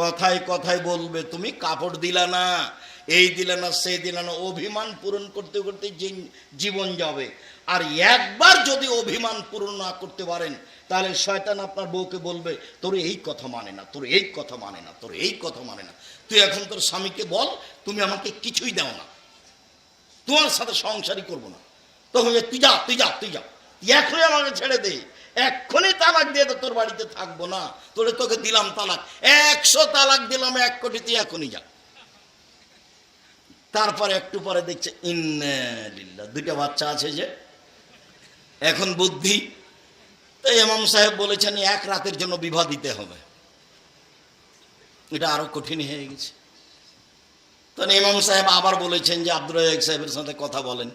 কথায় কথায় বলবে, তুমি কাপড় দিলা না, এই দিলে না সেই দিলে না। অভিমান পূরণ করতে করতে জীবন যাবে। আর একবার যদি অভিমান পূরণ না করতে পারেন, তাহলে শয়তান আপনার বউকে বলবে, তোর এই কথা মানে না, তোর এই কথা মানে না, তোর এই কথা মানে না। তুই এখন তোর স্বামীকে বল, তুমি আমাকে কিছুই দাও না। তোমার সাথে সংসারই করব না। তখন তুই যা তুই যা তুই যা। এখনই আমাকে ছেড়ে দে। এক্ষুনি তালাক দিয়ে তো তোর বাড়িতে থাকব না। তোরে তোকে দিলাম তালাক। একশো তালাক দিলাম, এক কোটি তুই এখনই যা। তারপরে একটু পরে দেখছে, ইন্না দুইটা বাচ্চা আছে যে, এখন বুদ্ধি। তো ইমাম সাহেব বলেছেন, এক রাতের জন্য বিবাহ দিতে হবে। এটা আরও কঠিন হয়ে গেছে। তখন ইমাম সাহেব আবার বলেছেন যে আব্দুল সাহেবের সাথে কথা বলেন।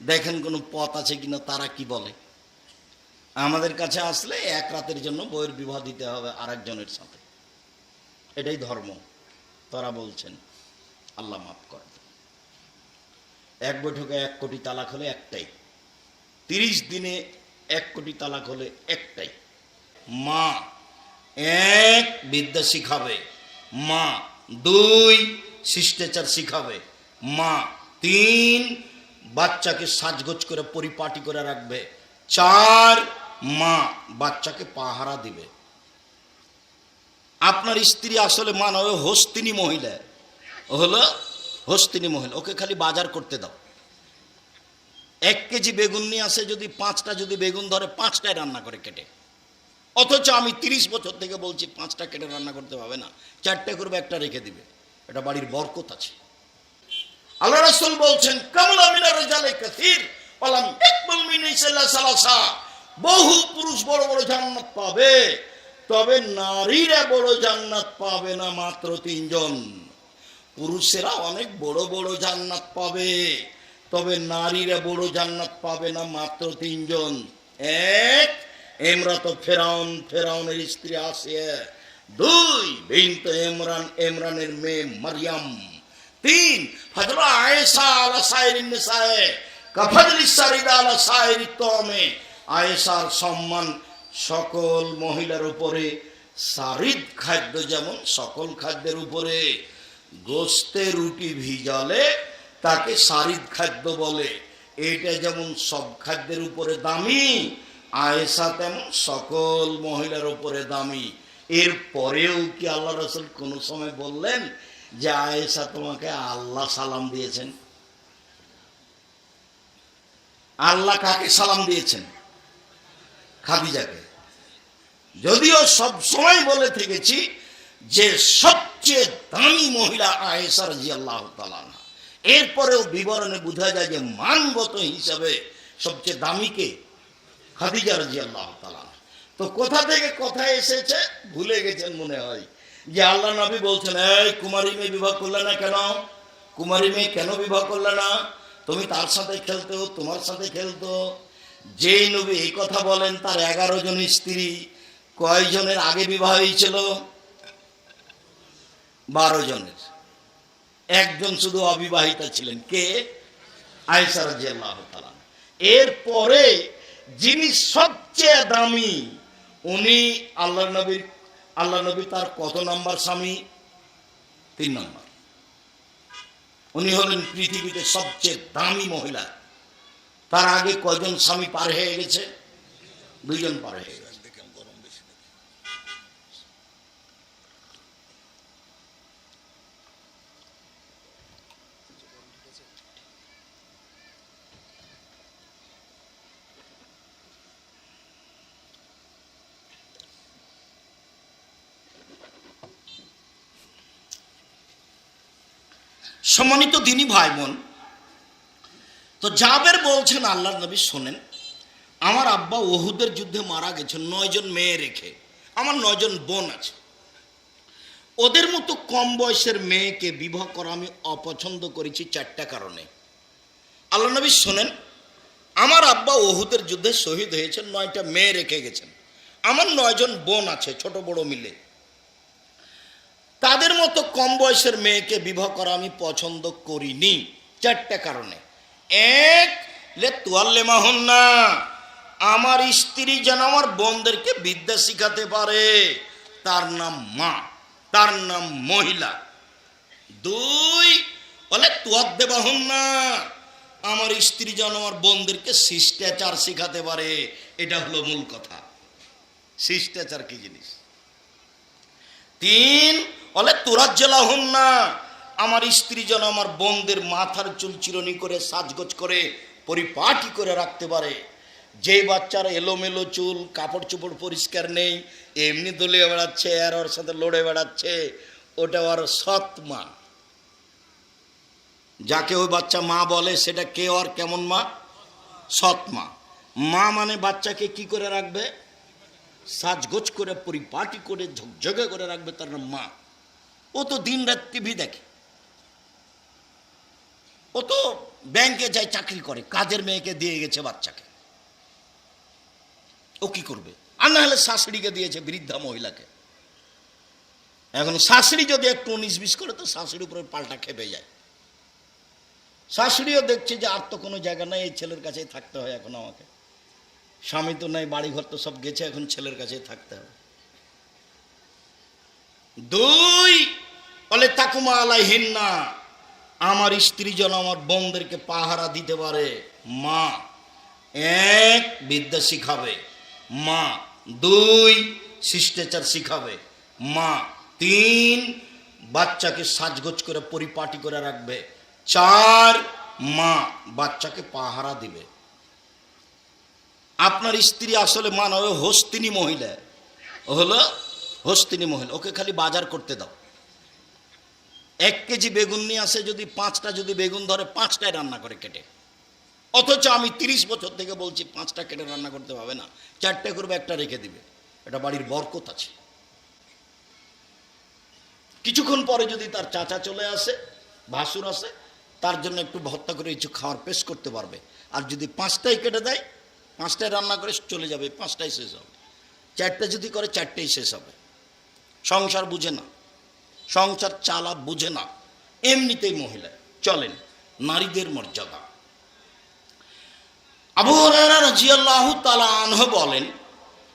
দেখেন কোনো পথ আছে কিনা, তারা কি বলে? আমাদের কাছে আসলে এক রাতের জন্য বইয়ের বিবাহ দিতে হবে আরেকজনের সাথে। এটাই ধর্ম। তারা বলছেন, আল্লাহ মাফ করে এক বৈঠকে এক কোটি তালাক হলে একটাই। তিরিশ দিনে এক কোটি তালাক হলে একটাই। মা এক বিদ্যা শিখাবে, মা দুই শিষ্টাচার শিখাবে, মা তিন বাচ্চাকে সাজগোজ করে পরিপাটি করে রাখবে, চার মা বাচ্চাকে পাহারা দিবে। আপনার স্ত্রী আসলে মা নয় হস্তিনী মহিলা। হলো হস্তিনী মহিলা। ওকে খালি বাজার করতে দাও। এক কেজি বেগুন নিয়ে আসে যদি পাঁচটা, যদি বেগুন ধরে পাঁচটায় রান্না করে কেটে। অথচ আমি তিরিশ বছর থেকে বলছি, পাঁচটা কেটে রান্না করতে পারবে না। চারটে করবে, একটা রেখে দিবে। এটা বাড়ির বরকত আছে। আল্লাহ রাসূল বলছেন, কামলা মিনার জালে কাসির, ওয়ালাম ইয়াকবাল মিন সালাসা। বহু পুরুষ বড় বড় জান্নাত পাবে, তবে নারীরা বড় জান্নাত পাবে না মাত্র তিনজন। পুরুষেরা অনেক বড় বড় জান্নাত পাবে, তবে নারীরা বড় জান্নাত পাবে না মাত্র তিনজন। এক এমরা তো ফেরাউন, ফেরাউনের স্ত্রী আসিয়া। দুই, বিন্ত এমরান এমরানের মেয়ে মারিয়াম। তিন ফজল আয়েশা আলা সাইরিন নিসায়ে কাফজলি সারিদা আলা সাইরি তমে। আয়েশার সম্মান সকল মহিলার উপরে, সারিদ খাদ্য যেমন সকল খাদ্যের উপরে, গোস্তে রুটি ভিজালে তাকে সারিদ খাদ্য বলে। এটা যেমন সব খাদ্যের উপরে দামি, আয়েশা তেমন সকল মহিলার উপরে দামি। এর পরেও কি আল্লাহ রসুল কোনো সময় বললেন যে, আয়েশা তোমাকে আল্লাহ সালাম দিয়েছেন? আল্লাহ কাকে সালাম দিয়েছেন? খাদিজাকে যদিও সব সময় বলে থেকেছি যে সবচেয়ে দামি মহিলা আয়েশা জি আল্লাহ এরপরেও বিবরণে বোঝা যায় যে মানগত হিসাবে সবচেয়ে দামিকে খাদিজা রাজি আল্লাহ তো কোথা থেকে কথা এসেছে? ভুলে গেছেন মনে হয়। যে আল্লাহ নবী বলছেন, এই কুমারী মেয়ে বিবাহ করলে না কেন? কুমারী মেয়ে কেন বিবাহ করলে না? তুমি তার সাথে খেলতো তোমার সাথে খেলতো। যেই নবী এই কথা বলেন, তার এগারো জন স্ত্রী, কয়জনের আগে বিবাহ হয়েছিল? বারো জনের। একজন শুধু অবিবাহিতা ছিলেন। কে? আয়সা রাজিয়াল্লাহ তাআলা। এরপরে যিনি সবচেয়ে দামি, উনি আল্লাহ নবীর আল্লাহ নবী তার কত নম্বর স্বামী? তিন নম্বর। উনি হলেন পৃথিবীতে সবচেয়ে দামি মহিলা। তার আগে কয়জন স্বামী পার হয়ে গেছে? দুইজন পার হয়ে গেছে। সম্মানিত দিনী ভাই বোন তো জাবের বলছেন আল্লাহ নবী শোনেন, আমার আব্বা ওহুদের যুদ্ধে মারা গেছে নয়জন মেয়ে রেখে, আমার নয়জন বোন আছে। ওদের মতো কম বয়সের মেয়েকে বিবাহ করা আমি অপছন্দ করেছি চারটা কারণে। আল্লাহ নবী শোনেন, আমার আব্বা ওহুদের যুদ্ধে শহীদ হয়েছেন, নয়টা মেয়ে রেখে গেছেন, আমার নয়জন বোন আছে, ছোট বড় মিলে। তাদের মতো কম বয়সের মেয়েকে বিবাহ করা আমি পছন্দ করিনি, চারটা কারণে। এক, লে তোয়াল্লে মাহন না আমার স্ত্রী যেন আমার বোনদেরকে বিদ্যা শিখাতে পারে। তার নাম মা, তার নাম মহিলা। দুই বলে তুয়ার দেবাহন না আমার স্ত্রী যেন আমার বোনদেরকে শিষ্টাচার শেখাতে পারে। এটা হলো মূল কথা। শিষ্টাচার কি জিনিস? তিন বলে তোরা জেলা হন না আমার স্ত্রী যেন আমার বোনদের মাথার চুল চিরনি করে সাজগোজ করে, পরিপাটি করে রাখতে পারে। যে বাচ্চারা এলোমেলো চুল, কাপড় চোপড় পরিষ্কার নেই, এমনি দলিয়ে বেড়াচ্ছে, আর ওর সাথে লড়ে বেড়াচ্ছে, ওটা ওর সৎ মা। যাকে ওই বাচ্চা মা বলে, সেটা কে ওর কেমন মা? সৎ মা। মা মানে বাচ্চাকে কি করে রাখবে? সাজগোজ করে, পরিপাটি করে, ঝকঝকে করে রাখবে তার মা। ও তো দিন রাত টিভি দেখে। ও তো ব্যাংকে যায় চাকরি করে, কাজের মেয়েকে দিয়ে গেছে বাচ্চাকে। ও কি করবে? আর না হলে শাশুড়িকে দিয়েছে বৃদ্ধা মহিলাকে। এখন শাশুড়ি যদি একটু উনিশ বিশ করে, তো শাশুড়ির উপরে পাল্টা খেপে যায়। শাশুড়িও দেখছে যে আর তো কোনো জায়গা নাই, এই ছেলের কাছেই থাকতে হয় এখন আমাকে। স্বামী তো নাই বাড়ি ঘর তো সব গেছে, এখন ছেলের কাছেই থাকতে হবে। দুই, বলে, তাকুমা আলাইহিন না আমার স্ত্রী যেন আমার বোনদেরকে পাহারা দিতে পারে। মা, এক বিদ্যা শিখাবে। মা, দুই শিষ্টাচার শিখাবে। মা, তিন বাচ্চাকে সাজগোজ করে, পরিপাটি করে রাখবে। চার, মা বাচ্চাকে পাহারা দিবে। আপনার স্ত্রী আসলে মানব হস্তিনী মহিলা। হলো হস্তিনী মহিলা। ওকে খালি বাজার করতে দাও। এক কেজি বেগুন নিয়ে আসে যদি পাঁচটা, যদি বেগুন ধরে পাঁচটায় রান্না করে কেটে। অথচ আমি তিরিশ বছর থেকে বলছি পাঁচটা কেটে রান্না করতে পারবে না, চারটে করবে, একটা রেখে দিবে। এটা বাড়ির বরকত আছে। কিছুক্ষণ পরে যদি তার চাচা চলে আসে, ভাসুর আসে, তার জন্য একটু ভর্তা করে কিছু খাওয়ার পেশ করতে পারবে। আর যদি পাঁচটাই কেটে দেয়, পাঁচটায় রান্না করে চলে যাবে পাঁচটাই শেষ হবে। চারটে যদি করে, চারটেই শেষ হবে। সংসার বুঝে না। সংসার চালা বুঝে না। এমনিতেই মহিলা, চলেন, নারীদের মর্যাদা। আবু রাজিয়াল্লাহু তাআলা আনহু বলেন,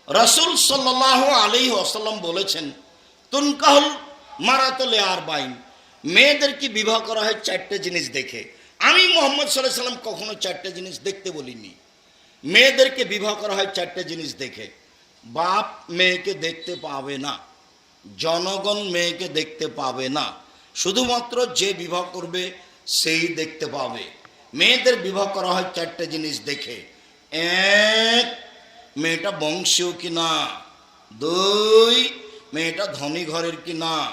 রাসূল সাল্লাল্লাহু আলাইহি ওয়াসাল্লাম বলেছেন, তুনকাহুল মারাতলে আর বাইন মেয়েদেরকে বিবাহ করা হয় চারটে জিনিস দেখে? আমি মোহাম্মদ সাল্লাহ সাল্লাম কখনো চারটে জিনিস দেখতে বলিনি। মেয়েদেরকে বিবাহ করা হয় চারটে জিনিস দেখে। বাপ মেয়েকে দেখতে পাবে না। জনগণ মেয়েকে দেখতে পাবে না। শুধুমাত্র যে বিবাহ করবে, সেই দেখতে পাবে। মেয়েদের বিবাহ করা হয় চারটে জিনিস দেখে। এক, মেয়েটা বংশীয় কিনা। দুই, মেয়েটা ধনী ঘরের কিনা।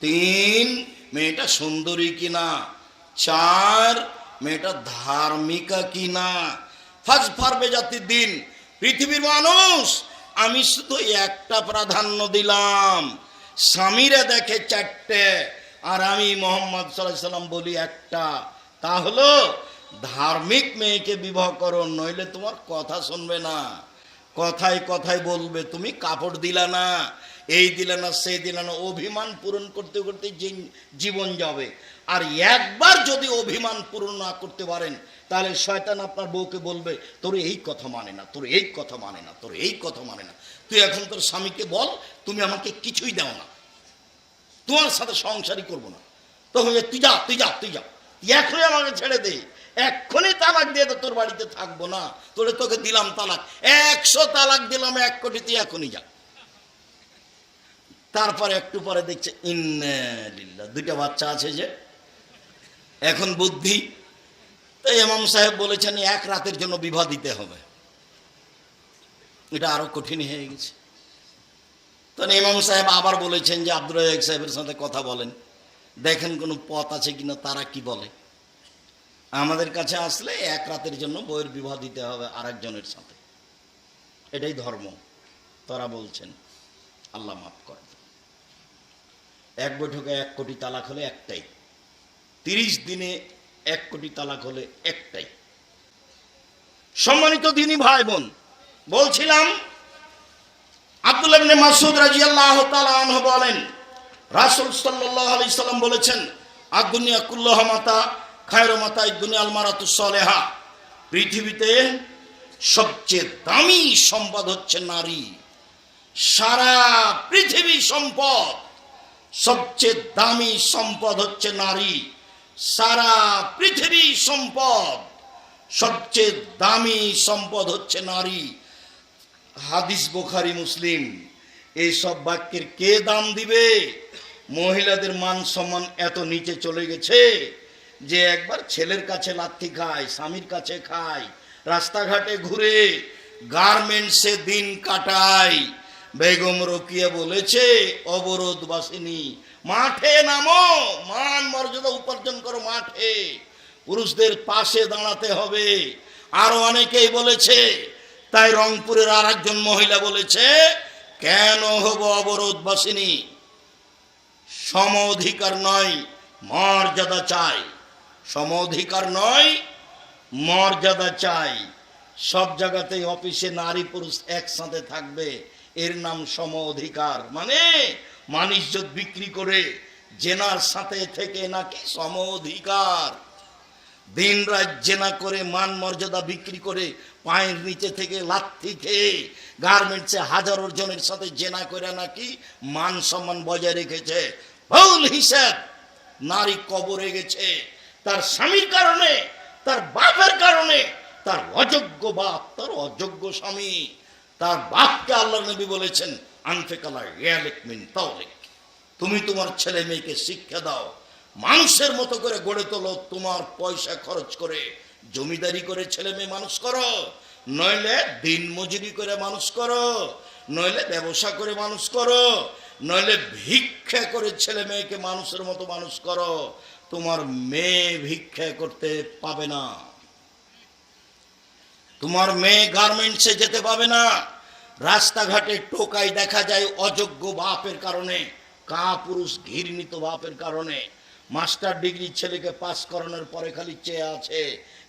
তিন, মেয়েটা সুন্দরী কিনা। চার, মেয়েটা ধার্মিকা কিনা। ফার্স্ট ফার্বে জাতির দিন, পৃথিবীর মানুষ আমি শুধু একটা প্রাধান্য দিলাম। স্বামীরা দেখে চারটে, আর আমি মোহাম্মদ সাল্লাম বলি একটা। তা হলো, ধার্মিক মেয়েকে বিবাহ করো, নইলে তোমার কথা শুনবে না। কথায় কথায় বলবে, তুমি কাপড় দিলা না। এই দিলে না সেই দিলে না অভিমান পূরণ করতে করতে জীবন যাবে। আর একবার যদি অভিমান পূরণ না করতে পারেন, তাহলে শয়তান আপনার বউকে বলবে, তোর এই কথা মানে না, তোর এই কথা মানে না, তোর এই কথা মানে না। তুই এখন তোর স্বামীকে বল, তুমি আমাকে কিছুই দাও না। তোমার সাথে সংসারই করব না। তখন তুই যা তুই যা তুই যা। এখনই আমাকে ছেড়ে দে। এক্ষুনি তালাক দিয়ে তো তোর বাড়িতে থাকব না। তোরে তোকে দিলাম তালাক। একশো তালাক দিলাম, এক কোটি তুই এখনই যা। তারপরে একটু পরে দেখছে, ইন্না দুইটা বাচ্চা আছে যে, এখন বুদ্ধি। তো ইমাম সাহেব বলেছেন, এক রাতের জন্য বিবাহ দিতে হবে। এটা আরও কঠিন হয়ে গেছে। তখন ইমাম সাহেব আবার বলেছেন যে আব্দুল রাজাক সাহেবের সাথে কথা বলেন। দেখেন কোনো পথ আছে কিনা, তারা কি বলে? আমাদের কাছে আসলে এক রাতের জন্য বইয়ের বিবাহ দিতে হবে আরেকজনের সাথে। এটাই ধর্ম। তারা বলছেন, আল্লাহ মাফ করে এক বৈঠকে এক কোটি তালাক হলে একটাই। তিরিশ দিনে এক কোটি তালাক হলে একটাই। সম্মানিত দিনী ভাই বোন বলছিলাম আব্দুল মাসুদ রাদিয়াল্লাহু তাআলা আনহু বলেন, রাসূল সাল্লাল্লাহু আলাইহি সাল্লাম বলেছেন আর দুনিয়া কুল্লাহা মাতা, খায়রু মাতা দুনিয়াল মারাতু সলেহা। পৃথিবীতে সবচেয়ে দামি সম্পদ হচ্ছে নারী। সারা পৃথিবী সম্পদ সবচেয়ে দামি সম্পদ হচ্ছে নারী। সারা পৃথিবী সম্পদ। সবচেয়ে দামি সম্পদ হচ্ছে নারী। হাদিস বোখারি, মুসলিম, এইসব বাক্যের কে দাম দিবে? মহিলাদের মান সম্মান এত নিচে চলে গেছে যে একবার ছেলের কাছে লাথি খায়, স্বামীর কাছে খায়, রাস্তাঘাটে ঘুরে, গার্মেন্টসে দিন কাটায়। বেগম রকিয়া বলেছে অবরোধ বাসিনী মাঠে নামো, মান মর্যাদা উপার্জন করো মাঠে। পুরুষদের পাশে দাঁড়াতে হবে। আরও অনেকেই বলেছে, তাই রংপুরের আর একজন মহিলা বলেছে, কেন হব অবরোধ বাসিনী সম অধিকার নয়, মর্যাদা চাই। সম অধিকার নয়, মর্যাদা চাই। সব জায়গাতেই অফিসে নারী পুরুষ একসাথে থাকবে। এর নাম সম অধিকার। মানে মানিজ্যত বিক্রি করে, জেনার সাথে থেকে নাকি সম অধিকার। দিন রাত জেনা করে, মান মর্যাদা বিক্রি করে, পায়ের নিচে থেকে লাথি খেয়ে গার্মেন্টসে হাজারো জনের সাথে জেনা করে নাকি মান সম্মান বজায় রেখেছে। ভুল হিসাব, নারী কবরে গেছে। তার স্বামীর কারণে, তার বাপের কারণে, তার অযোগ্য বাপ, তার অযোগ্য স্বামী। তার বাপকে আল্লাহ নবী বলেছেন, আনফেকালা ইয়ালিক মিন তাওলিক। তুমি তোমার ছেলে মেয়েকে শিক্ষা দাও। মানুষের মতো করে গড়ে তোলো, তোমার পয়সা খরচ করে জমিদারি করে ছেলে মেয়ে মানুষ করো। নইলে দিন মজুরি করে মানুষ করো, নইলে ব্যবসা করে মানুষ করো, নইলে ভিক্ষা করে ছেলে মেয়েকে মানুষের মতো মানুষ করো। তোমার মেয়ে ভিক্ষা করতে পাবে না। তোমার মেয়ে গার্মেন্টসে যেতে পাবে না। রাস্তাঘাটে টোকাই দেখা যায় অযোগ্য বাপের কারণে কা পুরুষ ঘৃণিত বাপের কারণে। মাস্টার ডিগ্রি ছেলেকে পাস করানোর পরে খালি চেয়ে আছে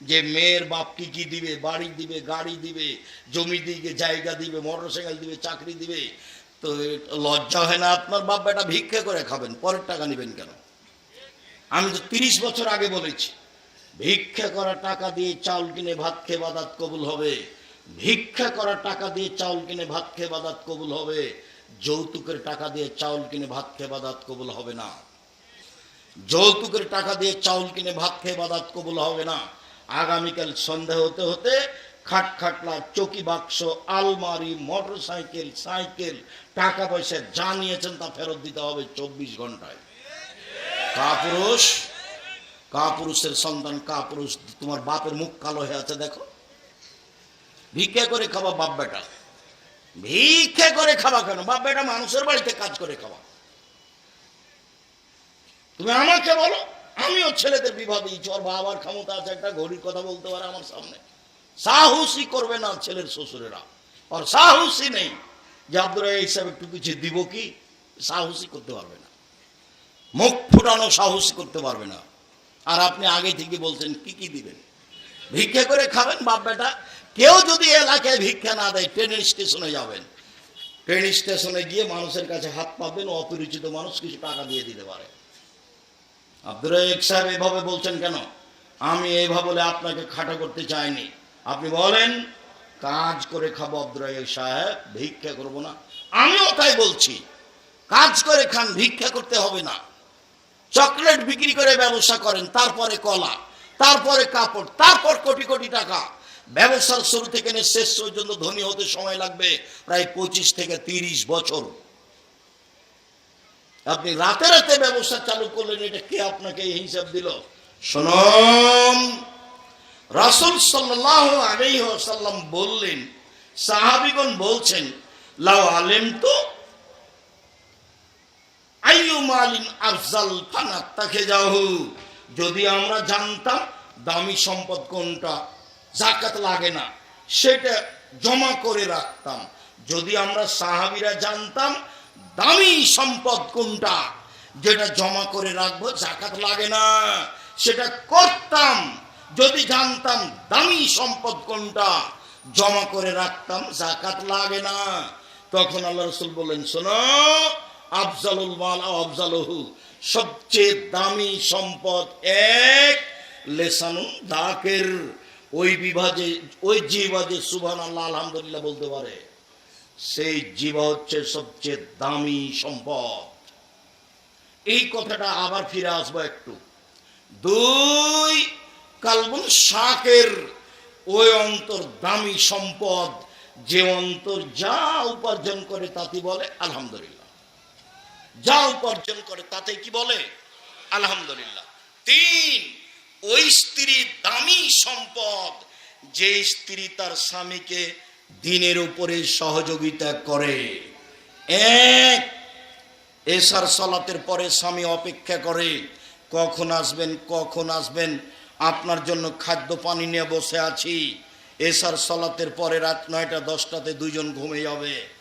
যে মেয়ের বাপ কি কি দিবে, বাড়ি দিবে, গাড়ি দিবে, জমি দিবে, জায়গা দিবে, মোটরসাইকেল দিবে, চাকরি দিবে। তো লজ্জা হয় না আপনার বাপ বেটা ভিক্ষে করে খাবেন, পরের টাকা নেবেন কেন? আমি তো তিরিশ বছর আগে বলেছি। ভিক্ষা করা টাকা দিয়ে চাউল কিনে ভাত খেয়ে বাদাত কবুল হবে। ভিক্ষা করা টাকা দিয়ে চাউল কিনে ভাত খেয়ে বাদাত কবুল হবে। যৌতুকের টাকা দিয়ে চাউল কিনে ভাত খেয়ে বাদাত কবুল হবে না। যৌতুকের টাকা দিয়ে চাউল কিনে ভাত খেয়ে বাদাত কবুল হবে না। আগামীকাল সন্ধ্যা হতে হতে খাট খাটলা, চকি বাক্স, আলমারি মোটর সাইকেল সাইকেল, টাকা পয়সা যা নিয়েছেন তা ফেরত দিতে হবে চব্বিশ ঘন্টায়। কাপুরুষ কাপুরুষের সন্তান, কাপুরুষ, তোমার বাপের মুখ কালো হয়ে আছে, দেখো। ভিক্ষা করে খাওয়া বাপ বেটা। ভিক্ষা করে খাওয়া কেন? বাপ বেটা মানুষের বাড়িতে কাজ করে খাওয়া। তুমি আমাকে বলো, আমিও ছেলেদের বিবাহ দিয়েছি ওর বাবার ক্ষমতা আছে, একটা ঘড়ির কথা বলতে পারে আমার সামনে। সাহসী করবে না ছেলের শ্বশুরেরা। আর সাহসী নেই যে আপনারা এই হিসাবে একটু কিছু দিব কি? সাহসী করতে পারবে না। মুখ ফুটানো সাহসী করতে পারবে না। আর আপনি আগে থেকে বলছেন, কি কি দিবেন? ভিক্ষা করে খাবেন বাপ বেটা? কেউ যদি এলাকায় ভিক্ষা না দেয় ট্রেনের স্টেশনে যাবেন। ট্রেন স্টেশনে গিয়ে মানুষের কাছে হাত পাবেন, অপরিচিত মানুষ কিছু টাকা দিয়ে দিতে পারে। আব্দুর সাহেব এভাবে বলছেন কেন? আমি এইভাবে বলে আপনাকে খাটা করতে চাইনি। আপনি বলেন, কাজ করে খাব আব্দুর সাহেব, ভিক্ষা করব না। আমিও তাই বলছি। কাজ করে খান, ভিক্ষা করতে হবে না। চকলেট বিক্রি করে ব্যবসা করেন, তারপরে কলা, তারপরে কাপড়, তারপর কোটি কোটি টাকা। ব্যবসার শুরু থেকে শেষ পর্যন্ত ধনী হতে সময় লাগবে প্রায় পঁচিশ থেকে তিরিশ বছর। আপনি রাতে রাতে ব্যবসা চালু করলেন, এটা কে আপনাকে এই হিসাব দিল? শোনম রাসুল সাল্লাহ আলাইসাল্লাম বললেন, সাহাবিগণ বলছেন লাও আলেম তো যদি আমরা জানতাম দামি সম্পদ কোনটা জাকাত লাগে না, সেটা জমা করে রাখতাম। যদি আমরা সাহাবিরা জানতাম দামি সম্পদ কোনটা, যেটা জমা করে রাখব জাকাত লাগে না, সেটা করতাম। যদি জানতাম দামি সম্পদ কোনটা, জমা করে রাখতাম জাকাত লাগে না, তখন আল্লাহ রসুল বললেন, শোনো আফজালুল মাল আফজালহু। সবচেয়ে দামি সম্পদ এক, লেসানুন দাকের। ওই বিভাজে ওই জিবাজে সুবহান আল্লাহ আলহামদুলিল্লাহ বলতে পারে। সেই জীবা হচ্ছে সবচেয়ে দামি সম্পদ। এই কথাটা আবার ফিরে আসব একটু। দুই, কালবন শাকের ওই অন্তর দামি সম্পদ, যে অন্তর যা উপার্জন করে তাতে বলে আলহামদুলিল্লাহ। যা উপার্জন করে তাতে কি বলে? আলহামদুলিল্লাহ। তিন, ওই স্ত্রী দামি সম্পদ যে স্ত্রী তার স্বামীকে দিনের উপরে সহযোগিতা করে। এক, এসার সলাতের পরে স্বামী অপেক্ষা করে, কখন আসবেন কখন আসবেন, আপনার জন্য খাদ্য পানি নিয়ে বসে আছি। এসার সলাতের পরে রাত নয়টা, দশটাতে দুইজন ঘুমে যাবে।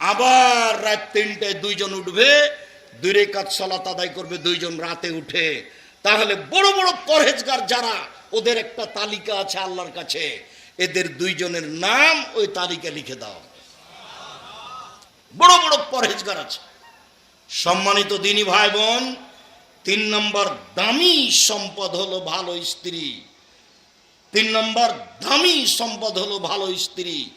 আবার রাত তিনটায় দুইজন উঠবে দুই রেখাত সলাত আদায় করবে, দুইজন রাতে উঠে। তাহলে বড় বড় পরহেজগার যারা, ওদের একটা তালিকা আছে আল্লাহর কাছে। এদের দুইজনের নাম ওই তালিকা লিখে দাও। বড় বড় পরহেজগার আছে। সম্মানিত দিনী ভাই বোন তিন নম্বর দামি সম্পদ হলো ভালো স্ত্রী। তিন নম্বর দামি সম্পদ হলো ভালো স্ত্রী।